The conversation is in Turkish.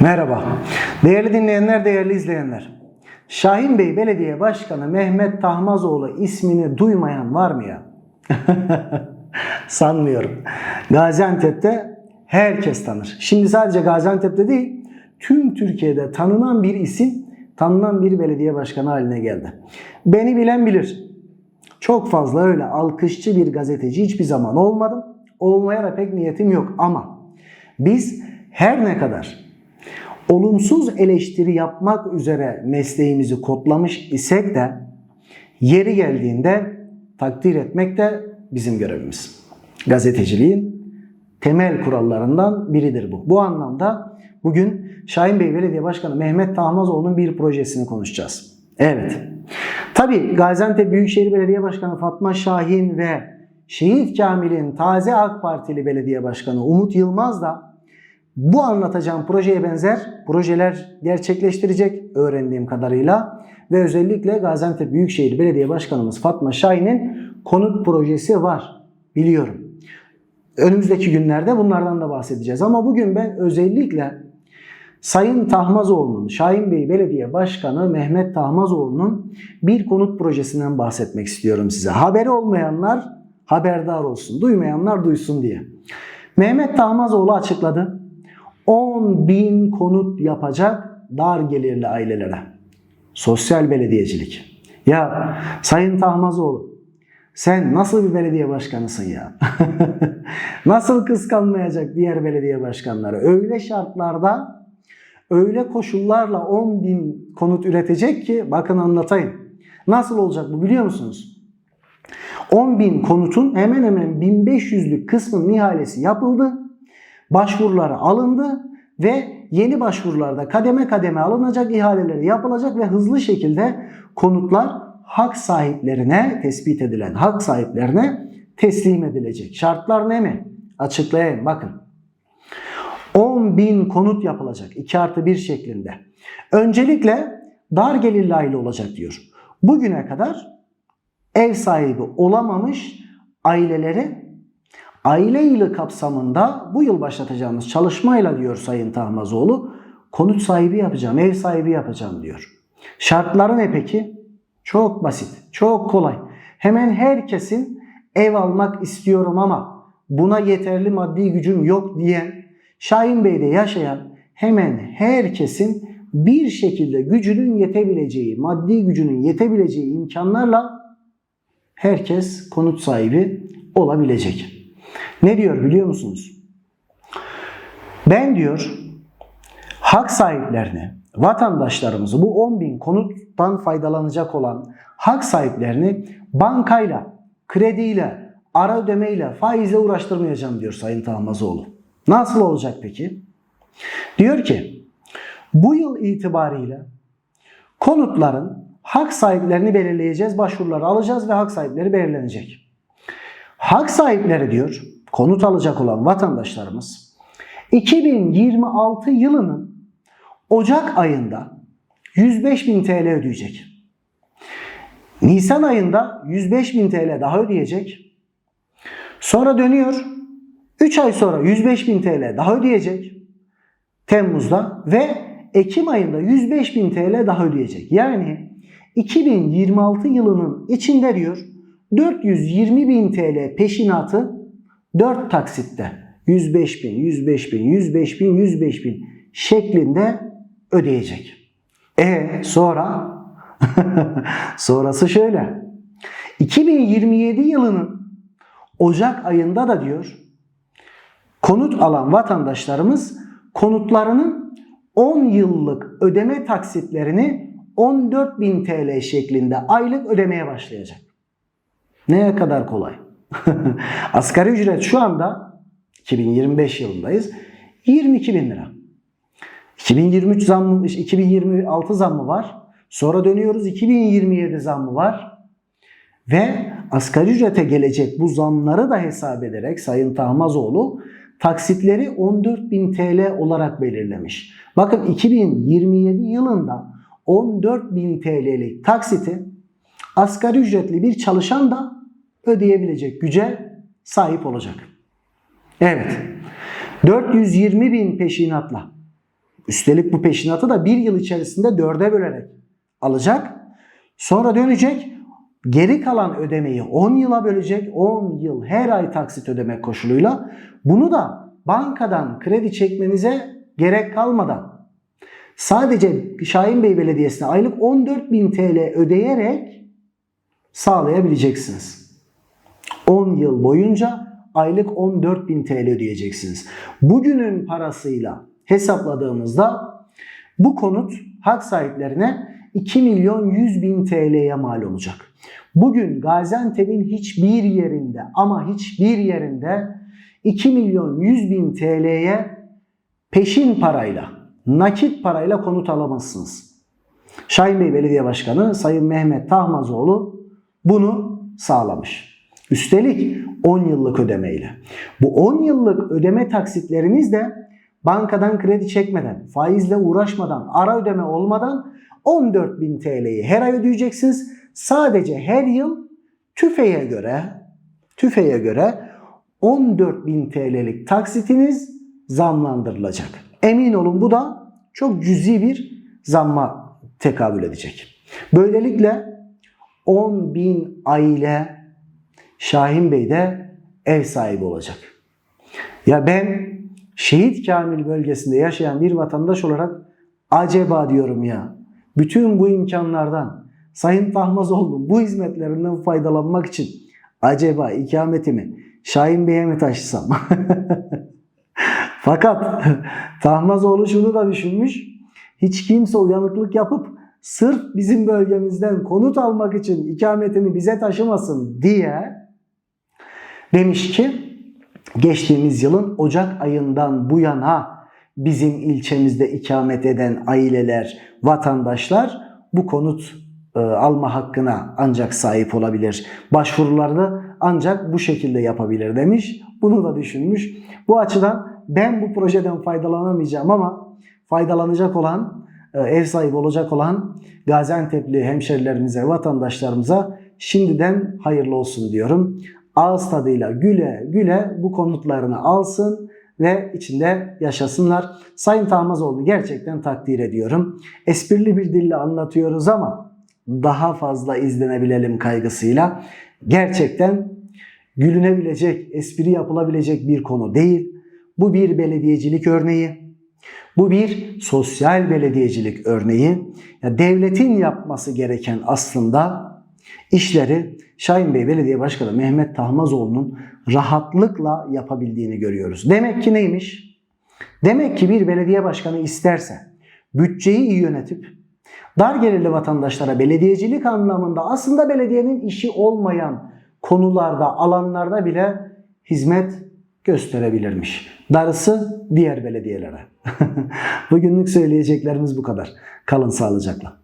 Merhaba. Değerli dinleyenler, değerli izleyenler. Şahin Bey Belediye Başkanı Mehmet Tahmazoğlu ismini duymayan var mı ya? Sanmıyorum. Gaziantep'te herkes tanır. Şimdi sadece Gaziantep'te değil, tüm Türkiye'de tanınan bir isim, tanınan bir belediye başkanı haline geldi. Beni bilen bilir. Çok fazla öyle alkışçı bir gazeteci hiçbir zaman olmadım. Olmaya da pek niyetim yok ama biz her ne kadar olumsuz eleştiri yapmak üzere mesleğimizi kodlamış isek de yeri geldiğinde takdir etmek de bizim görevimiz. Gazeteciliğin temel kurallarından biridir bu. Bu anlamda bugün Şahin Bey Belediye Başkanı Mehmet Tahmazoğlu'nun bir projesini konuşacağız. Evet. Tabi Gaziantep Büyükşehir Belediye Başkanı Fatma Şahin ve Şehit Kamil'in taze AK Partili Belediye Başkanı Umut Yılmaz da bu anlatacağım projeye benzer projeler gerçekleştirecek öğrendiğim kadarıyla ve özellikle Gaziantep Büyükşehir Belediye Başkanımız Fatma Şahin'in konut projesi var biliyorum. Önümüzdeki günlerde bunlardan da bahsedeceğiz ama bugün ben özellikle Sayın Tahmazoğlu'nun, Şahin Bey Belediye Başkanı Mehmet Tahmazoğlu'nun bir konut projesinden bahsetmek istiyorum size. Haberi olmayanlar haberdar olsun, duymayanlar duysun diye. Mehmet Tahmazoğlu açıkladı. 10 bin konut yapacak dar gelirli ailelere. Sosyal belediyecilik. Ya Sayın Tahmazoğlu sen nasıl bir belediye başkanısın ya? nasıl kıskanmayacak diğer belediye başkanları? Öyle şartlarda, öyle koşullarla 10 bin konut üretecek ki bakın anlatayım. Nasıl olacak bu biliyor musunuz? 10 bin konutun hemen hemen 1500'lük kısmın nihalesi yapıldı. Başvuruları alındı ve yeni başvurularda kademe kademe alınacak ihaleleri yapılacak ve hızlı şekilde konutlar hak sahiplerine tespit edilen hak sahiplerine teslim edilecek. Şartlar ne mi? Açıklayayım bakın. 10 bin konut yapılacak 2 artı 1 şeklinde. Öncelikle dar gelirli aile olacak diyor. Bugüne kadar ev sahibi olamamış aileleri aile yılı kapsamında bu yıl başlatacağımız çalışmayla diyor Sayın Tahmazoğlu konut sahibi yapacağım, ev sahibi yapacağım diyor. Şartları ne peki? Çok basit, çok kolay. Hemen herkesin ev almak istiyorum ama buna yeterli maddi gücüm yok diyen, Şahin Bey'de yaşayan hemen herkesin bir şekilde gücünün yetebileceği, maddi gücünün yetebileceği imkanlarla herkes konut sahibi olabilecek. Ne diyor biliyor musunuz? Ben diyor hak sahiplerini, vatandaşlarımızı bu 10 bin konuttan faydalanacak olan hak sahiplerini bankayla, krediyle, ara ödemeyle, faizle uğraştırmayacağım diyor Sayın Tahmazoğlu. Nasıl olacak peki? Diyor ki bu yıl itibariyle konutların hak sahiplerini belirleyeceğiz, başvuruları alacağız ve hak sahipleri belirlenecek. Hak sahipleri diyor, konut alacak olan vatandaşlarımız 2026 yılının Ocak ayında 105 bin TL ödeyecek. Nisan ayında 105 bin TL daha ödeyecek. Sonra dönüyor 3 ay sonra 105 bin TL daha ödeyecek. Temmuz'da ve Ekim ayında 105 bin TL daha ödeyecek. Yani 2026 yılının içinde diyor 420 bin TL peşinatı 4 taksitte 105 bin, 105 bin, 105 bin, 105 bin şeklinde ödeyecek. E sonra sonrası şöyle. 2027 yılının Ocak ayında da diyor konut alan vatandaşlarımız konutlarının 10 yıllık ödeme taksitlerini 14.000 TL şeklinde aylık ödemeye başlayacak. Neye kadar kolay? Asgari ücret şu anda 2025 yılındayız. 22 bin lira. 2023 zammı, 2026 zammı var. Sonra dönüyoruz 2027 zammı var. Ve asgari ücrete gelecek bu zamları da hesap ederek Sayın Tahmazoğlu taksitleri 14.000 TL olarak belirlemiş. Bakın 2027 yılında 14.000 TL'lik taksiti asgari ücretli bir çalışan da ödeyebilecek güce sahip olacak. Evet. 420 bin peşinatla Üstelik bu peşinatı da bir yıl içerisinde dörde bölerek alacak. Sonra dönecek. Geri kalan ödemeyi 10 yıla bölecek. 10 yıl her ay taksit ödemek koşuluyla. Bunu da bankadan kredi çekmenize gerek kalmadan sadece Şahin Bey Belediyesi'ne aylık 14.000 TL ödeyerek sağlayabileceksiniz. 10 yıl boyunca aylık 14.000 TL ödeyeceksiniz. Bugünün parasıyla hesapladığımızda bu konut hak sahiplerine 2 milyon 100 bin TL'ye mal olacak. Bugün Gaziantep'in hiçbir yerinde ama hiçbir yerinde 2 milyon 100 bin TL'ye peşin parayla, nakit parayla konut alamazsınız. Şahin Bey Belediye Başkanı Sayın Mehmet Tahmazoğlu bunu sağlamış. Üstelik 10 yıllık ödemeyle. Bu 10 yıllık ödeme taksitleriniz de bankadan kredi çekmeden, faizle uğraşmadan, ara ödeme olmadan 14.000 TL'yi her ay ödeyeceksiniz. Sadece her yıl tüfeğe göre tüfeğe göre 14.000 TL'lik taksitiniz zamlandırılacak. Emin olun bu da çok cüzi bir zamma tekabül edecek. Böylelikle 10.000 aile Şahin Bey'de ev sahibi olacak. Ya ben Şehit Kamil bölgesinde yaşayan bir vatandaş olarak acaba diyorum ya bütün bu imkanlardan Sayın Tahmazoğlu bu hizmetlerinden faydalanmak için acaba ikametimi Şahin Bey'e mi taşısam? Fakat Tahmazoğlu şunu da düşünmüş. Hiç kimse uyanıklık yapıp sırf bizim bölgemizden konut almak için ikametini bize taşımasın diye demiş ki geçtiğimiz yılın Ocak ayından bu yana bizim ilçemizde ikamet eden aileler, vatandaşlar bu konut e, alma hakkına ancak sahip olabilir. Başvurularını ancak bu şekilde yapabilir demiş. Bunu da düşünmüş. Bu açıdan ben bu projeden faydalanamayacağım ama faydalanacak olan, e, ev sahibi olacak olan Gaziantep'li hemşerilerimize, vatandaşlarımıza şimdiden hayırlı olsun diyorum. Ağız tadıyla güle güle bu konutlarını alsın ve içinde yaşasınlar. Sayın Tahmazoğlu'nu gerçekten takdir ediyorum. Esprili bir dille anlatıyoruz ama daha fazla izlenebilelim kaygısıyla. Gerçekten gülünebilecek, espri yapılabilecek bir konu değil. Bu bir belediyecilik örneği. Bu bir sosyal belediyecilik örneği. Ya devletin yapması gereken aslında işleri Şahin Bey Belediye Başkanı Mehmet Tahmazoğlu'nun rahatlıkla yapabildiğini görüyoruz. Demek ki neymiş? Demek ki bir belediye başkanı isterse bütçeyi iyi yönetip dar gelirli vatandaşlara belediyecilik anlamında aslında belediyenin işi olmayan konularda, alanlarda bile hizmet gösterebilirmiş. Darısı diğer belediyelere. Bugünlük söyleyeceklerimiz bu kadar. Kalın sağlıcakla.